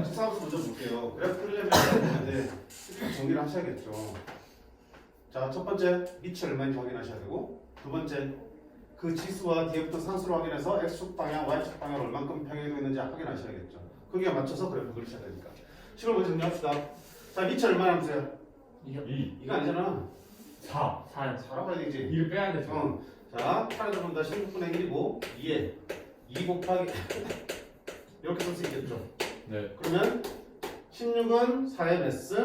자, 지사함수 먼저 볼게요. 그래프 이제 이렇게 정리를 하셔야겠죠. 자, 첫 번째 밑이 얼마인지 확인하셔야 되고, 두 번째 그 지수와 뒤에 붙은 상수를 확인해서 x축 방향, y축 방향을 얼만큼 평행되고 있는지 확인하셔야겠죠. 거기에 맞춰서 그래프 그리셔야 되니까. 식을 먼저 정리합시다. 자, 밑이 얼마나 하세요? 이거 2 이거 아니잖아. 4 4요. 4라고 해야 되지. 2를 빼야 되죠 어. 자, 8에 들어온다 16분의 1이고 2에 2 곱하기 이렇게 쓸 수 있겠죠. 네 그러면 16은 4의 베스,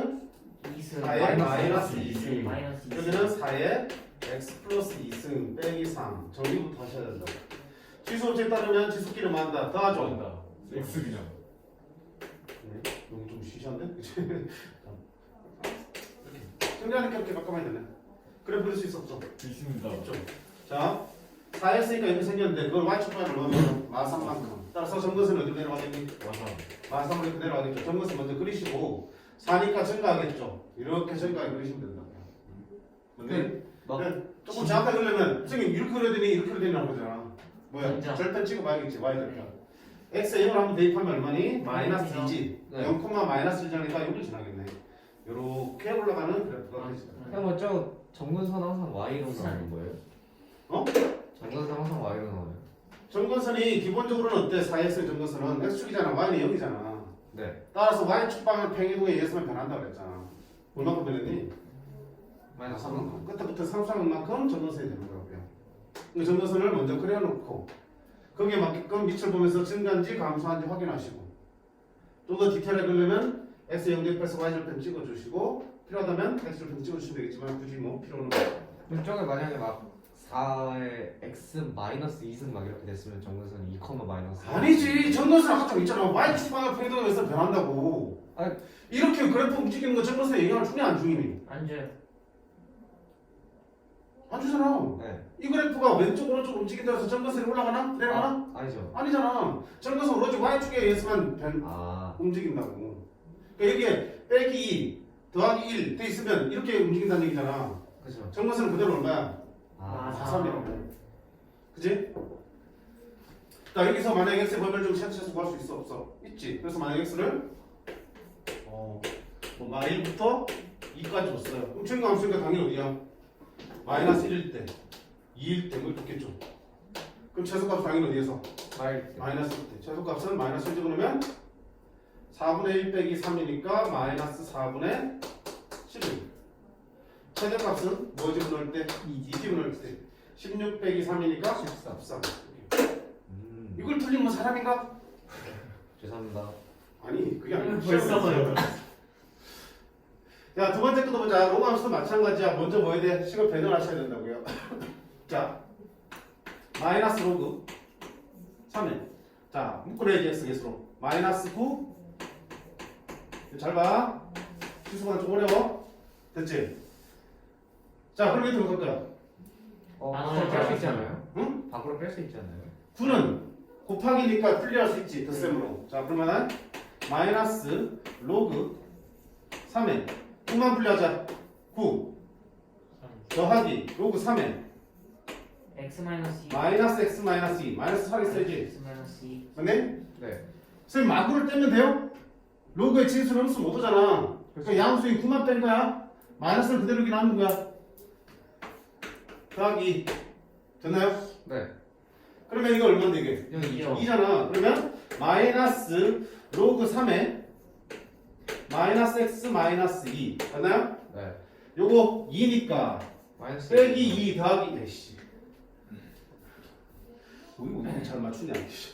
2승 4의 마이너스 2승. 마이너스 2승 여기는 4의 x 플러스 2승 빼기 3. 정리부터 하셔야 된다. 지수 법칙에 따르면 지수끼리 만다. 더하죠. 좋아한다 X 그냥 네, 너무 좀 쉬셨는데? 그치? 이렇게. 정리하니까 이렇게 바꿔봐야 되네. 그래 부를 수 있어 없어? 있습니다. 자, 4했으니까 이렇게 생겼는데 그걸 y축방을 넣으면 마삼만큼. 따라서 점것은 어디로 내려가겠니? 와상 마삼으로 이렇게 내려가겠죠. 점것은 먼저 그리시고 4니까 증가하겠죠. 이렇게 증가해 그리시면 된다고요. 근데 막 조금 정확하게 그리려면 선생님 이렇게 그려야 되니 이렇게 그려야 되냐고 그러잖아. 뭐야? 진짜. 절편 찍어봐야겠지. y 절편. x 0을 한번 대입하면 얼마니? 마이너스 마이너스 2지. 네. 0, 마이너스 1이니까 6을 지나겠네. 이렇게 올라가는 아, 그래프가 되지. 그냥 뭐저 정근선 항상 Y로 나오는 거예요? 어? 정근선 항상? 정근선이 기본적으로는 어때? 4x의 정근선은 x축이잖아. y는 0이잖아. 네 따라서 y축 방향 평행이동에 의해서만 변한다고 그랬잖아. 얼마큼 변했니? 마이너스 3만큼. 끝에부터 상수하는 만큼 정근선이 되는 거고요. 그 정근선을 먼저 그려놓고 거기에 맞게끔 밑을 보면서 증가한지 감소한지 확인하시고 좀 더 디테일하게 그리려면 x 0 대입해서 y 절편 찍어주시고 필요하다면 x 절편 찍어주시면 되겠지만 굳이 뭐 필요는 없어요. 저게 만약에 막 4에 X 마이너스 2승 막 이렇게 됐으면 정근선이 2, 마이너스 아니지 정근선 아까 좀 있잖아 y축 방향 평행이동에 의해서 변한다고 아니. 이렇게 그래프 움직이는 거 정근선에 영향을 주냐 안 주니? 안 줘요. 안 주잖아 네 이 그래프가 왼쪽 오른쪽 움직인다고 해서 정근선이 올라가나? 내려가나? 아, 아니죠 아니잖아. 정근선 오로지 y축에 의해서만 변, 아 움직인다고. 그러니까 여기에 빼기 2 더하기 1 돼 있으면 이렇게 움직인다는 얘기잖아. 그죠 정근선은 그대로 얼마야? 아 아. 4,3이라고. 그지? 자 여기서 만약 x의 범위를 좀 찾아서 구할 수 있어 없어? 있지. 그래서 만약 x를 어, 뭐 마일부터 2까지 줬어요. 그럼 증가함수니까 당연히 어디야? 마이너스 1일 때, 2일 때 그걸 줬겠죠. 그럼 최소값 당연히 어디에서? 마이너스 때 최소값은 마이너스 1 집어넣으면 4분의 1 빼기 3이니까 마이너스 4분의 11 최대값은 뭐 집어넣을 때? 2 집어넣을 때. 16 빼기 3이니까 14 13 음. 이걸 틀린 뭐 사람인가? 죄송합니다. 아니 그게 아니고 벌써 봐요. 자 두 번째 것도 보자. 로그함수도 마찬가지야. 먼저 뭐 해야 돼? 식을 배정하셔야 된다고요. 자 마이너스 로그. 3에 자 묶어내야지 x 개수로. 마이너스 9 잘 봐. 수수가 좀 어려워. 됐지? 자할 거야 어 아, 밖으로 뺄수 알았어요. 있지 않아요? 응? 밖으로 뺄 수 있지 않아요? 9는 곱하기니까 분리할 수 있지 덧셈으로 자 그러면은 마이너스 로그 3에 9만 분리하자 9 더하기 로그 3에 x 마이너스 2. 마이너스 x 마이너스 2 마이너스 4 있어야지 x 마이너스 2. 맞네? 네 선생님 마구를 떼면 돼요? 로그의 진수를 함수 못 오잖아 그러니까 양수인 9만 뺀 거야 마이너스를 그대로 이렇게 남는 거야 더하기 됐나요? 네 그러면 이거 얼마인데 이게? 여기 이요. 2잖아. 그러면 마이너스 로그 3에 마이너스 x 마이너스 2 맞나요? 네 요거 2니까 마이너스 빼기 2 더하기 에이씨 우리 왜잘 맞추냐 이씨.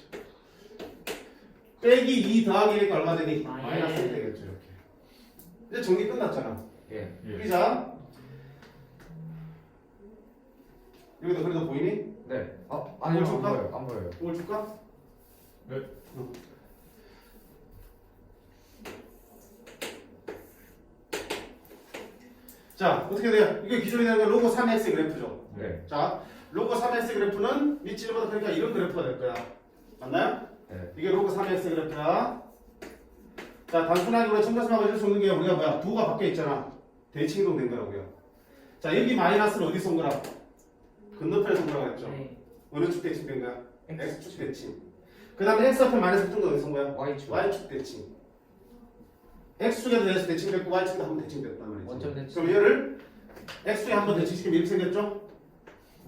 빼기 2 더하기니까 얼마 되니? 마이너스 1 되겠죠 이렇게 이제 정리 끝났잖아 예 예. 그리 여기도 그래도 보이니? 네. 어, 아니요, 안 줄까? 보여요. 안 보여요. 이걸 줄까? 네. 어. 자, 어떻게 돼요? 이게 기존에 되는 건 로고 3x 그래프죠. 네. 자, 로고 3x 그래프는 밑지름보다 그러니까 이런 그래프가 될 거야. 맞나요? 네. 이게 로고 3x 그래프야. 자, 단순하게 우리가 첨가수만 가질 수 있는 게 우리가 뭐야? 부가 밖에 있잖아. 대칭이동 된 거라고요. 자, 여기 마이너스는 어디서 온 거라? 건너편에서 했죠. 네. 어느 축 대칭 된 거야? X. X축 대칭. 그 다음에 X 앞에 마이너스 붙은 거 어디서 온 거야? Y축. Y축 대칭. x축에도 대해서 대칭됐고 y축에도 한번 대칭됐단 말이지. 원점 대칭. 그럼 얘를 x축에 한번 대칭시키면 이렇게 생겼죠?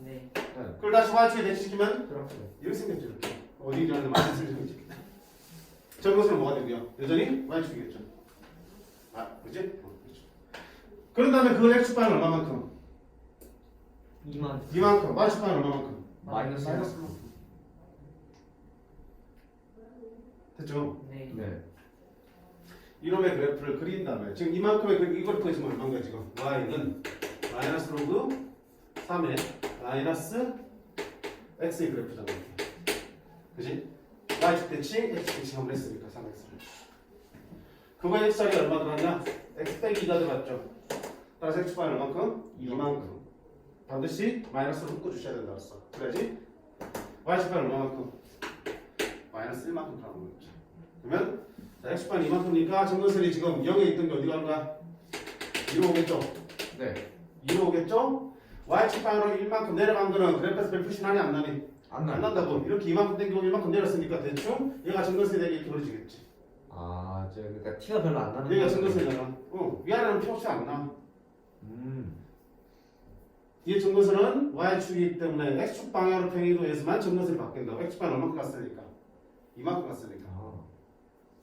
네. 네. 그걸 다시 y축에 대칭시키면 그렇게. 이렇게 생겼죠 이렇게. 어디 일어나는 마이너스를 생겼죠. 저것은 뭐가 되고요? 여전히 y축이겠죠. 아, 그지? 어, 그렇죠. 그런 다음에 그 x축 방은 얼마만큼? 2만 이만큼. y축 방은 얼마만큼? 마이너스 마이너스 만큼. 됐죠? 네. 네. 이놈의 그래프를 그린 다음에 지금 이만큼의 그, 이 그래프가 지금 얼마인가 지금 y는 마이너스 로그 3의 마이너스 x의 그래프잖아 이렇게. 그지? y축 대칭 x 대칭 한번 했으니까 3x를 그거의 x자리 얼마 들어갔냐? x 빼기 2가 들어갔죠 따라서 x축이 얼마큼? 2만큼 반드시 마이너스로 묶어 주셔야 된다 그랬어 그래야지 y축이 얼마만큼? 마이너스 1만큼 들어가는 거죠 그러면 자, x축이 이만큼이니까 정근선이 지금 0에 있던 게 어디 가는 거야? 2로 오겠죠? 네. 2로 오겠죠? y축방으로 1만큼 내려간 거는 그래프에서 별 표시 나니 안 나니? 안안 나. 난다고 이렇게 이만큼 땡기고 이만큼 내렸으니까 대충 얘가 정근선이 되게 이렇게 벌어지겠지 아, 저 그러니까 티가 별로 안 나는 얘가. 정근선이잖아 어, 위아래는 표시 안나 음. 이 정근선은 y축이기 때문에 x축 방향으로 평행이동해서만 정근선이 바뀐다고 x축방은 얼마큼 갔으니까 이만큼 갔으니까 아,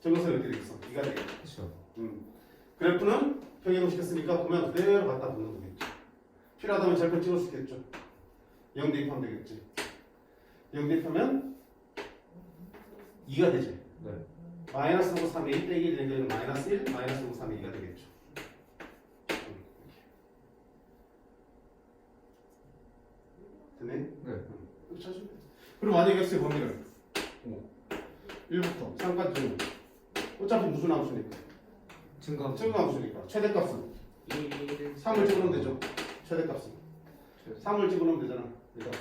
정근선이 어떻게 되겠어? 2가 되겠다 그렇죠. 음. 그래프는 평행이동 시켰으니까 보면 그대로 갖다 붙는 거겠죠. 필요하다면 절편 찍을 수 있겠죠. 0 대입하면 되겠지. 0 대입하면 2가 되지. 네. 마이너스 5, 3이 1 빼기 1 되면 마이너스 1, 마이너스 5, 3이 2가 되겠죠. 음, 됐네? 네. 음, 이렇게 쳐주면 돼. 만약에 x의 범위를 1부터 3까지 주면 어차피 무슨 함수니까 증감. 증가 함수니까 최대값은 1 3을 집어넣으면 되죠. 최대값은 최대. 3을 집어넣으면 되잖아. 그러니까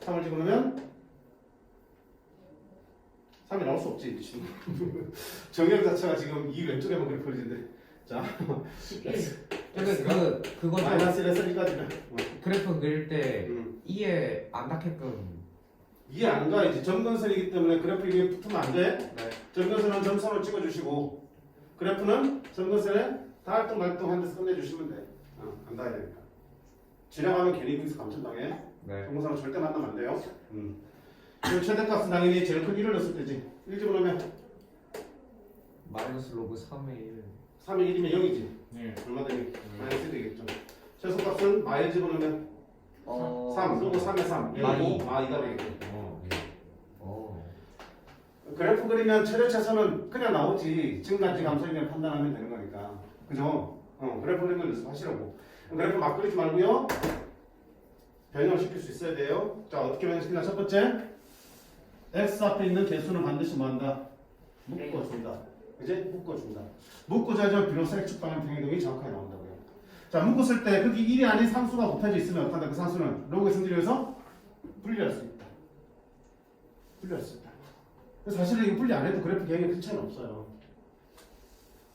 3을 집어넣으면 3이 나올 수 없지 지금 정렬 자체가 지금 이 왼쪽에만 그렇게 그려진대. 자11 근데 그 그거는 마이너스 1에서 1까지는 그래프 그릴 때 음. 이해 안 닿게끔. 이해 안 가. 이제 점근선이기 때문에 그래프 이게 붙으면 안 돼. 네. 점근선은 점선을 찍어주시고 그래프는 점근선에 달동 말동 한 데서 끝내주시면 돼. 어, 안 닿아야 되니까. 지나가면 괜히 거기서 감천당해. 네. 정보상은 절대 만나면 안 돼요. 음. 그리고 최대값은 당연히 제일 큰 1을 넣었을 때지. 1 집어넣으면 마이너스 로그 3의 1. 3이 1이면 0이지. 네. 얼마 되니? 마이너스 1 되겠죠. 최소값은 마일 집어넣으면 어. 3, 그리고 3에 3, 마이. 1이고 마이가 되겠죠. 어. 어. 그래프 그리면 최대 최소는 그냥 나오지. 증가지 감소인을 판단하면 되는 거니까. 그죠? 어, 그래프 그리는 걸 연습하시라고. 그래프 막 그리지 말고요. 변형을 시킬 수 있어야 돼요. 자, 어떻게 변형시키냐? 첫 번째, x 앞에 있는 개수는 반드시 뭐 한다? 묶어준다. 그지? 묶어준다. 묶어줘야죠. 비로소 x축 방향 평행이동이 정확하게 나온다고요. 자, 묶었을 때 그게 1이 아닌 상수가 곱해져 있으면 어떡한다? 그 상수는 로그의 성질에서 분리할 수 있다. 분리할 수 있다. 사실은 이거 분리 안 해도 그래프 개형에 큰 차이는 없어요.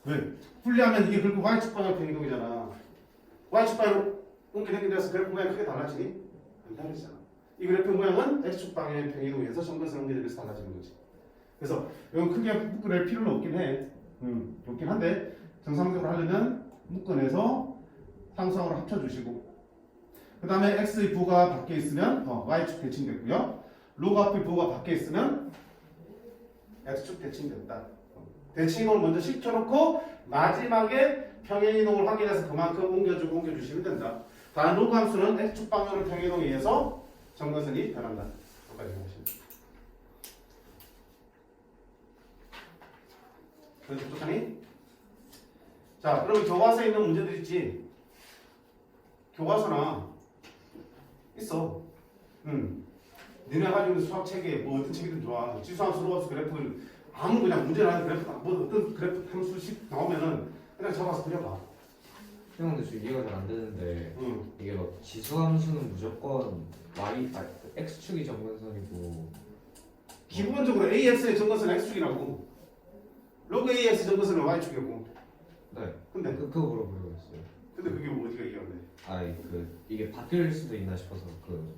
왜? 분리하면 이게 결국 y축 방향 평행이동이잖아. y축 방향 옮기게 돼서 그래프 모양이 크게 달라지니? 안 달라지잖아. 이 그래프 모양은 x축 방향의 평행이동에서 정근선 옮기게 돼서 달라지는 거지. 그래서 이건 크게 묶어낼 필요는 없긴 해. 음, 없긴 한데 정상적으로 하려면 묶어내서 상수항으로 합쳐주시고 그 다음에 x의 부가 밖에 있으면 어, y축 대칭됐고요. 로그 앞의 부가 밖에 있으면 x축 대칭됐다. 대칭을 먼저 시켜놓고 마지막에 평행이동을 확인해서 그만큼 옮겨주고 옮겨주시면 된다. 다른 로그 함수는 x축 방향으로 평행이동에 의해서 정근선이 변한다. 여기까지 하시면 그래서 똑똑하니? 자, 그럼 교과서에 있는 문제들 있지? 교과서나 있어. 응. 니네 가지고 수학 책에 뭐 어떤 책이든 좋아. 지수함 수, 로함수 그래프를 아무 그냥 문제 나는 그래프 뭐 어떤 그래프 함수식 나오면은 그냥 잡아서 그려봐. 형 근데 저 이해가 잘 안 되는데 응. 이게 막 지수함수는 무조건 y 아 x축이 정근선이고 기본적으로 AX의 정근선 X축이라고. 로그 AX 정근선은 Y축이고. 네. 근데 그 그거 물어보려고 했어요. 근데 그게 어디가 이해가 돼? 아이 그 이게 바뀔 수도 있나 싶어서 그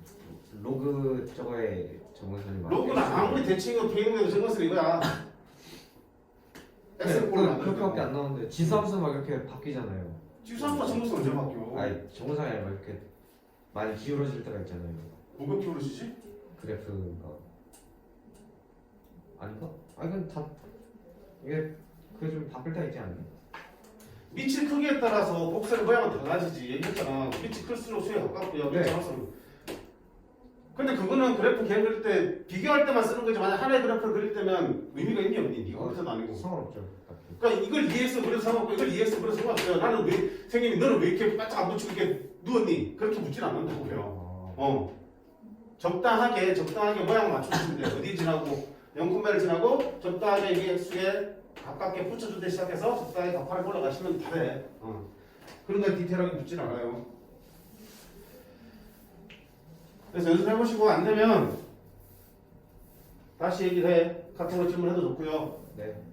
로그 저거에 정근선이 막 로그는 아무리 대칭이고 평행돼도 정근선 이거야. X꼴을 그, 만들 그렇게밖에 안 나오는데 지수함수 막 이렇게 바뀌잖아요. 지수함수가 정수 언제 바뀌어? 아니 정상이 아니라 이렇게 많이 기울어질 때가 있잖아요. 뭐가 기울어지지? 그래프가 아닌가? 아니 근데 다 이게 그게 좀 바뀔 때가 있지 않나요? 밑의 크기에 따라서 복사의 모양은 달라지지. 얘기했잖아. 밑이 클수록 수에 가깝고요. 네. 밑이 할수록 근데 그거는 그래프 개 그릴 때 비교할 때만 쓰는 거지. 만약 하나의 그래프를 그릴 때면 의미가 있니 없니? 이거 그래서도 아니고. 상관없죠. 그러니까 이걸 2x 그려서 상관없고 이걸 2x 그려서 상관없어요. 나는 왜 생님이 너는 왜 이렇게 바짝 안 붙이고 이렇게 누웠니? 그렇게 붙진 않는다고요. 아, 어. 적당하게 적당하게 모양 맞춰주시면 돼요. 어디 지나고 0콤마를 지나고 적당하게 이게 x에 가깝게 붙여줄 때 시작해서 적당히 가파를 올라가시면 돼 어. 그런 거 디테일하게 붙진 않아요 그래서 연습해보시고 안 되면 다시 얘기를 해 카톡으로 질문해도 좋고요 네.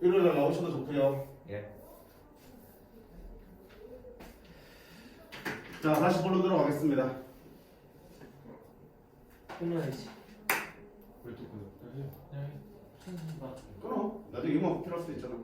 일요일날 나오셔도 좋고요 예. 자 다시 본론 들어가겠습니다 끊어야지. 봐. 끊어 나도 이거 필요할 수도 있잖아